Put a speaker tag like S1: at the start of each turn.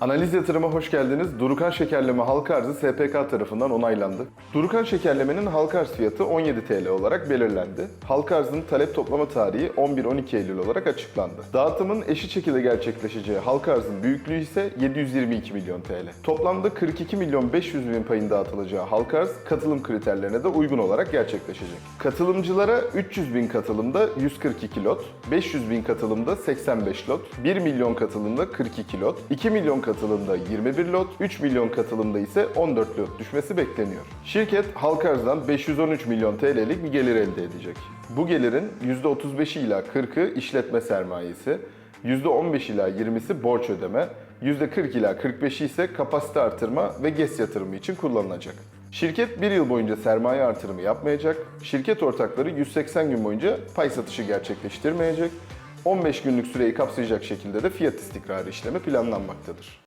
S1: Analiz yatırıma hoş geldiniz. Durukan Şekerleme halka arzı SPK tarafından onaylandı. Durukan Şekerleme'nin halka arz fiyatı 17 TL olarak belirlendi. Halka arzın talep toplama tarihi 11-12 Eylül olarak açıklandı. Dağıtımın eşit şekilde gerçekleşeceği halka arzın büyüklüğü ise 722 milyon TL. Toplamda 42 milyon 500 bin payın dağıtılacağı halka arz katılım kriterlerine de uygun olarak gerçekleşecek. Katılımcılara 300 bin katılımda 142 lot, 500 bin katılımda 85 lot, 1 milyon katılımda 42 lot, 2 milyon katılımda 21 lot, 3 milyon katılımda ise 14 lot düşmesi bekleniyor. Şirket halka arzdan 513 milyon TL'lik bir gelir elde edecek. Bu gelirin %35'i ila 40'ı işletme sermayesi, %15 ila 20'si borç ödeme, %40 ila 45'i ise kapasite artırma ve GES yatırımı için kullanılacak. Şirket bir yıl boyunca sermaye artırımı yapmayacak, şirket ortakları 180 gün boyunca pay satışı gerçekleştirmeyecek, 15 günlük süreyi kapsayacak şekilde de fiyat istikrarı işlemi planlanmaktadır.